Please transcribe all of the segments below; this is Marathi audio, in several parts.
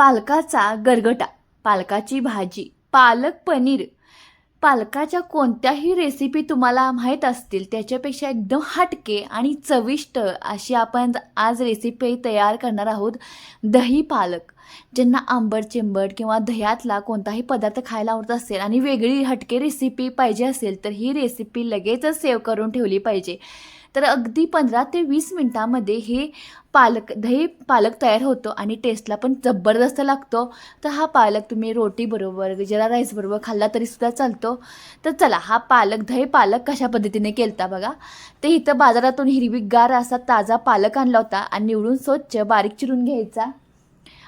पालकाचा गरगटा पालकाची भाजी पालक पनीर. पालकाच्या कोणत्याही रेसिपी तुम्हाला माहीत असतील त्याच्यापेक्षा एकदम हटके आणि चविष्ट अशी आपण आज रेसिपी तयार करणार आहोत दही पालक. ज्यांना आंबट चिंबट किंवा दह्यातला कोणताही पदार्थ खायला आवडत असेल आणि वेगळी हटके रेसिपी पाहिजे असेल तर ही रेसिपी लगेचच सेव्ह करून ठेवली पाहिजे. तर अगदी पंधरा ते वीस मिनटामध्ये हे पालक दही पालक तयार होतो आणि टेस्टला पण जबरदस्त लागतो. तर हा पालक तुम्ही रोटीबरोबर जिरा राईसबरोबर खाल्ला तरीसुद्धा चालतो. तर चला हा पालक दही पालक कशा पद्धतीने केलता बघा. ते इथं बाजारातून हिरवीगार असा ताजा पालक आणला होता आणि निवडून स्वच्छ बारीक चिरून घ्यायचा.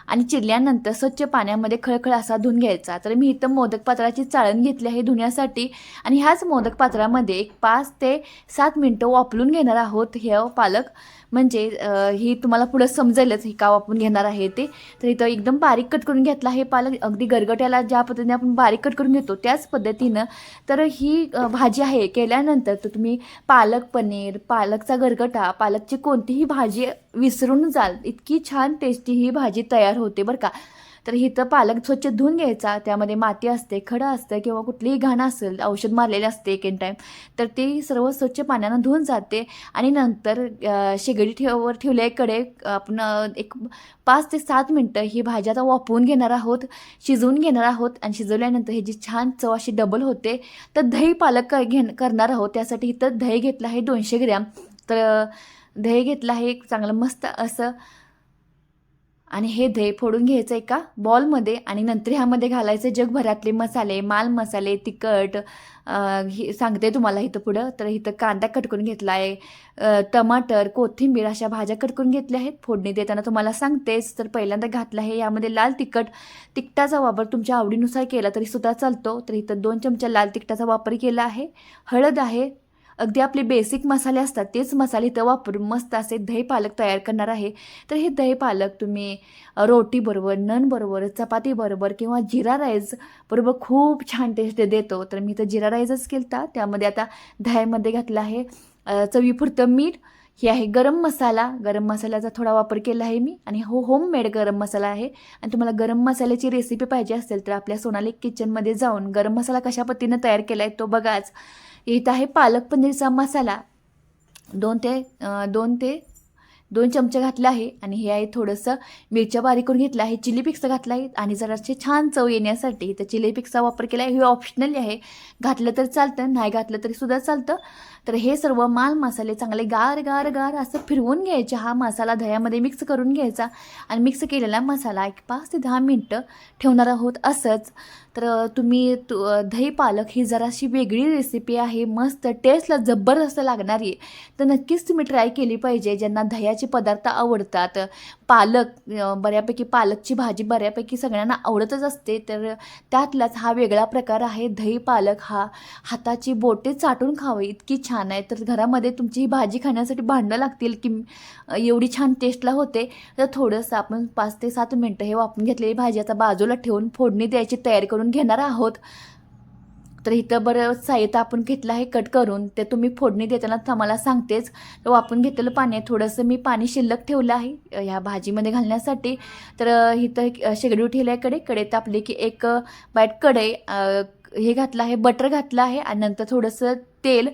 आणि चिरल्यानंतर स्वच्छ पाण्यामध्ये खळखळ असा धुवून घ्यायचा. तर मी इथं मोदक पात्राची चाळण घेतली आहे धुण्यासाठी. आणि ह्याच मोदक पात्रामध्ये एक पाच ते सात मिनटं वापरून घेणार आहोत हे पालक. म्हणजे ही तुम्हाला पुढं समजेलच ही का वापरून घेणार आहे ते. तर इथं एकदम बारीक कट करून घेतला हे पालक. अगदी गरगट्याला ज्या पद्धतीने आपण बारीक कट करून घेतो त्याच पद्धतीनं. तर ही भाजी आहे. केल्यानंतर तर तुम्ही पालक पनीर पालकचा गरगटा पालकची कोणतीही भाजी विसरून जाल. इतकी छान टेस्टी ही भाजी तयार होते बरं का. तर इथं पालक स्वच्छ धुवून घ्यायचा त्यामध्ये माती असते खडं असतं किंवा कुठलीही घाण असेल औषध मारलेले असते एक एन टाईम तर ते सर्व स्वच्छ पाण्यानं धुवून जाते. आणि नंतर शेगडी ठेवर ठेवल्याकडे आपण एक पाच ते सात मिनटं ही भाजी आता वापरून घेणार आहोत शिजवून घेणार आहोत आणि शिजवल्यानंतर ह्याची छान चव अशी डबल होते तर दही पालक क- घेण करणार आहोत. त्यासाठी इथं दही घेतलं आहे दोनशे ग्रॅम. तर दही घेतलं आहे एक चांगलं मस्त असं आणि हे ध्येय फोडून घ्यायचं एका बॉलमध्ये आणि नंतर ह्यामध्ये घालायचे जगभरातले मसाले माल मसाले तिखट ही हे सांगते तुम्हाला इथं पुढं. तर इथं कांदा कटकून घेतला आहे टमाटर कोथिंबीर अशा भाज्या कटकून घेतल्या आहेत. फोडणी देताना तुम्हाला सांगतेच तर पहिल्यांदा घातलं आहे. यामध्ये लाल तिखट तिखटाचा वापर तुमच्या आवडीनुसार केला तरी सुद्धा चालतो. तर इथं दोन चमचा लाल तिखटाचा वापर केला आहे. हळद आहे अगदी आपले बेसिक मसाले असतात तेच मसाले इथं वापरून मस्त असे दही पालक तयार करणार आहे. तर हे दही पालक तुम्ही रोटीबरोबर ननबरोबर चपातीबरोबर किंवा जिरा राईस बरोबर खूप छान टेस्ट देतो. तर मी तर जिरा राईसच केलता. त्यामध्ये आता दह्यामध्ये घातलं आहे चवीपुरतं मीठ हे आहे गरम मसाला. गरम मसाल्याचा थोडा वापर केला आहे मी. आणि हो होममेड गरम मसाला आहे. आणि तुम्हाला गरम मसाल्याची रेसिपी पाहिजे असेल तर आपल्या सोनाली किचनमध्ये जाऊन गरम मसाला कशा पद्धतीनं तयार केला आहे तो बघाच. इथं आहे पालक पनीरचा मसाला. दोन ते दोन ते दोन चमचे घातले आहे आणि हे आहे थोडंसं मिरच्या बारीक करून घेतलं आहे चिली पिक्स घातला आहे आणि जरासे छान चव येण्यासाठी इथं चिली पिक्सचा वापर केला आहे हे ऑप्शनली आहे. घातलं तर चालतं नाही घातलं तरी सुद्धा चालतं. तर हे सर्व माल मसाले चांगले गार गार गार असं फिरवून घ्यायचे. हा मसाला दह्यामध्ये मिक्स करून घ्यायचा आणि मिक्स केलेला मसाला एक पाच ते दहा मिनटं ठेवणार आहोत असंच. तर तुम्ही तु दही पालक ही जराशी वेगळी रेसिपी आहे मस्त टेस्टला जबरदस्त लागणारी आहे. तर नक्कीच तुम्ही ट्राय केली पाहिजे ज्यांना दह्याची पदार्थ आवडतात. पालक बऱ्यापैकी पालकची भाजी बऱ्यापैकी सगळ्यांना आवडतच असते. तर त्यातलाच हा वेगळा प्रकार आहे. दही पालक हा हाताची बोटे चाटून खावे इतकी छान आहे. तर घरामध्ये तुमची ही भाजी खाण्यासाठी भांडणं लागतील की एवढी छान टेस्टला होते. तर थोडंसं आपण पाच ते सात मिनटं हे वापरून घेतलेली भाजी आता बाजूला ठेवून फोडणी द्यायची तयारी करून घेणार आहोत. तर इथं बरं साहित्य आपण घेतलं आहे कट करून. ते तुम्ही फोडणी देताना आम्हाला सांगतेच. तर वापरून घेतलेलं पाणी आहे. थोडंसं मी पाणी शिल्लक ठेवलं आहे ह्या भाजीमध्ये घालण्यासाठी. तर इथं शेगडी ठेवल्याकडे कडे. तापली की एक बॅट बाईट कढई हे घातलं आहे बटर घातलं आहे आणि नंतर थोडंसं तेल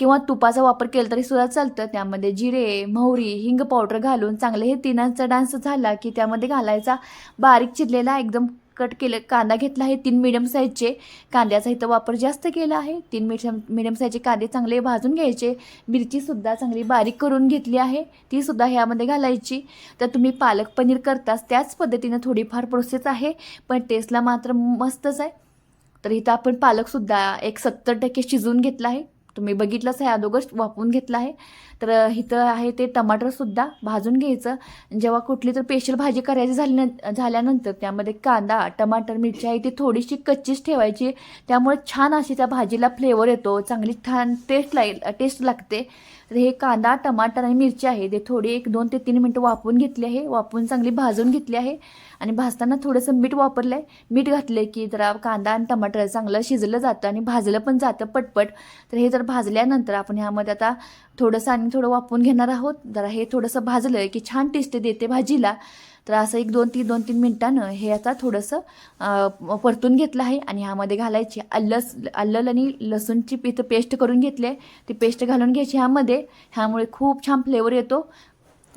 किंवा तुपाचा वापर केला तरी सुद्धा चालतं. त्यामध्ये जिरे मोहरी हिंग पावडर घालून चांगले हे तिनांचा डान्स झाला की त्यामध्ये घालायचा. बारीक चिरलेला एकदम कट केलं कांदा घेतला आहे तीन मिडियम साईजचे कांद्याचा इथं वापर जास्त केला आहे. तीन मिडियम मिडियम साईजचे कांदे चांगले भाजून घ्यायचे. मिरचीसुद्धा चांगली बारीक करून घेतली आहे. तीसुद्धा ह्यामध्ये घालायची. तर तुम्ही पालक पनीर करताच त्याच पद्धतीनं थोडीफार प्रोसेस आहे पण टेस्टला मात्र मस्तच आहे. तर इथं आपण पालकसुद्धा एक सत्तर टक्के शिजवून घेतला आहे. तुम्ही बघितलंच आहे अगोदर वापरून घेतला आहे. तर इथं आहे ते टमाटरसुद्धा भाजून घ्यायचं. जेव्हा कुठली तर स्पेशल भाजी करायची झाली झाल्यानंतर त्यामध्ये कांदा टमाटर मिरची आहे ती थोडीशी कच्चीच ठेवायची. त्यामुळे छान अशी त्या भाजीला फ्लेवर येतो चांगली छान टेस्ट लागेल टेस्ट लागते. तर हे कांदा टमाटर आणि मिरची आहे ते थोडी एक दोन ते तीन मिनटं वापरून घेतली आहे. वापरून चांगली भाजून घेतली आहे. आणि भाजताना थोडंसं मीठ वापरलं आहे मीठ घातलं की जरा कांदा आणि टमाटर चांगलं शिजलं जातं आणि भाजलं पण जातं पटपट. तर हे जर भाजल्यानंतर आपण ह्यामध्ये आता थोडंसं आणि थोडं वापरून घेणार आहोत. जरा हे थोडंसं भाजलं की छान टेस्ट देते भाजीला. तर असं एक दोन तीन दोन तीन मिनटानं हे आता थोडंसं परतून घेतलं आहे आणि ह्यामध्ये घालायची अल्लस अल्लल आणि लसूणची इथं पेस्ट करून घेतले ती पेस्ट घालून घ्यायची ह्यामध्ये. ह्यामुळे खूप छान फ्लेवर येतो.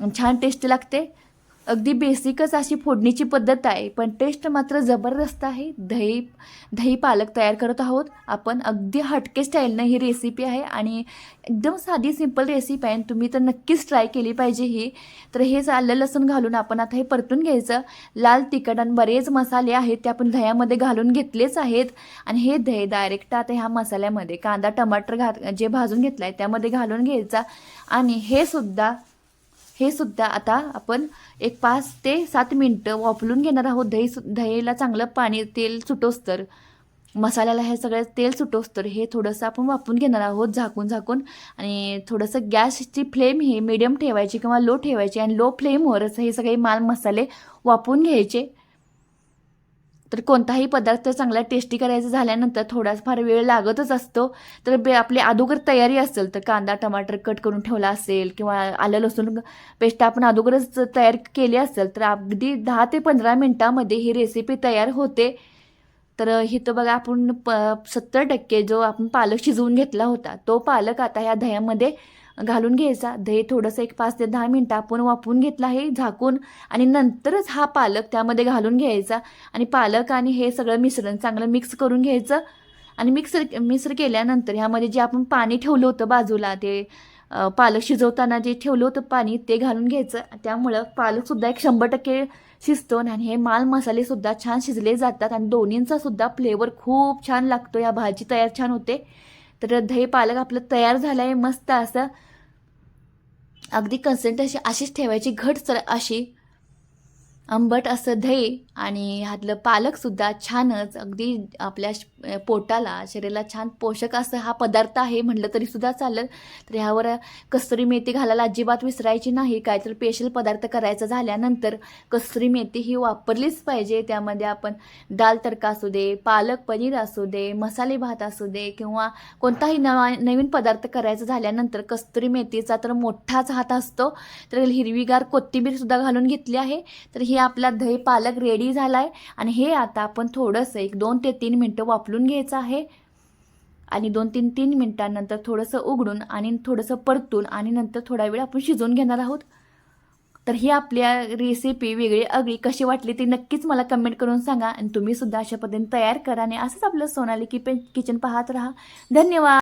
छान टेस्ट लागते. अगदी बेसिकच अशी फोडणीची पद्धत आहे पण टेस्ट मात्र जबरदस्त आहे. दही दही पालक तयार करत आहोत. आपण अगदी हटके स्टाईलनं ही रेसिपी आहे आणि एकदम साधी सिंपल रेसिपी आहे आणि तुम्ही तर नक्कीच ट्राय केली पाहिजे ही. तर हेच आलं लसूण घालून आपण आता हे परतून घ्यायचं. लाल तिखट आणि बरेच मसाले आहेत ते आपण दह्यामध्ये घालून घेतलेच आहेत. आणि हे दही डायरेक्ट आता ह्या मसाल्यामध्ये कांदा टमाटर घात जे भाजून घेतलं आहे त्यामध्ये घालून घ्यायचा. आणि हे सुद्धा हे सुद्धा आता आपण एक पाच ते सात मिनटं वापरून घेणार आहोत. दही सु दहीला चांगलं पाणी तेल सुटोस तर मसाल्याला हे सगळं तेल सुटोस तर हे थोडंसं आपण वापरून घेणार आहोत झाकून झाकून. आणि थोडंसं गॅसची फ्लेम हे मिडियम ठेवायची किंवा लो ठेवायची. आणि लो फ्लेमवरच हे सगळे माल मसाले वापरून घ्यायचे. तर कोणताही पदार्थ चांगला टेस्टी करायचा झाल्यानंतर थोडाफार वेळ लागतच असतो. तर बे आपली अगोदर तयारी असेल तर कांदा टमाटर कट करून ठेवला असेल किंवा आलं लसूण पेस्ट आपण अगोदरच तयार केली असेल तर अगदी दहा ते पंधरा मिनटामध्ये ही रेसिपी तयार होते. तर इथं बघा आपण प सत्तर टक्के जो आपण पालक शिजवून घेतला होता तो पालक आता ह्या दह्यामध्ये घालून घ्यायचा. दही थोडंसं एक पाच ते दहा मिनटं आपण वापरून घेतलं आहे झाकून आणि नंतरच हा पालक त्यामध्ये घालून घ्यायचा. आणि पालक आणि हे सगळं मिश्रण चांगलं मिक्स करून घ्यायचं. आणि मिक्सर मिक्सर केल्यानंतर ह्यामध्ये जे आपण पाणी ठेवलं होतं बाजूला ते पालक शिजवताना जे ठेवलं होतं पाणी ते घालून घ्यायचं. त्यामुळं पालकसुद्धा एक शंभर टक्के शिजतो आणि हे माल मसालेसुद्धा छान शिजले जातात. आणि दोन्हींचासुद्धा फ्लेवर खूप छान लागतो. या भाजी तयार छान होते. तर दही पालक आपलं तयार झालं आहे मस्त असं. अगदी कन्सिस्टन्सी अशीच ठेवायची घटसर अशी. आंबट असं दही आणि ह्यातलं पालकसुद्धा छानच अगदी आपल्या श- पोटाला शरीराला छान पोषक असं हा पदार्थ आहे म्हटलं तरीसुद्धा चालेल. तर ह्यावर कसरी मेथी घालायला अजिबात विसरायची नाही. काहीतरी स्पेशल पदार्थ करायचा झाल्यानंतर कसरी मेथी ही वापरलीच पाहिजे. त्यामध्ये आपण दाल तडका असू दे पालक पनीर असू दे मसाले भात असू दे किंवा कोणताही नवा नवीन पदार्थ करायचा झाल्यानंतर कस्तुरी मेथीचा तर मोठाच हात असतो. तर हिरवीगार कोथिंबीरसुद्धा घालून घेतली आहे. तर हे आपला दही पालक रेडी झाला आहे आणि हे आता आपण थोडंसं एक दोन ते तीन मिनटं वापरून घ्यायचं आहे. आणि दोन तीन तीन मिनटांनंतर थोडंसं उघडून आणि थोडंसं परतून आणि नंतर थोडा वेळ आपण शिजवून घेणार आहोत. तर ही आपल्या रेसिपी वेगळी अगळी कशी वाटली ती नक्कीच मला कमेंट करून सांगा. आणि तुम्हीसुद्धा अशा पद्धतीने तयार करा आणि असंच आपलं सोनाली की किचन पाहत राहा. धन्यवाद!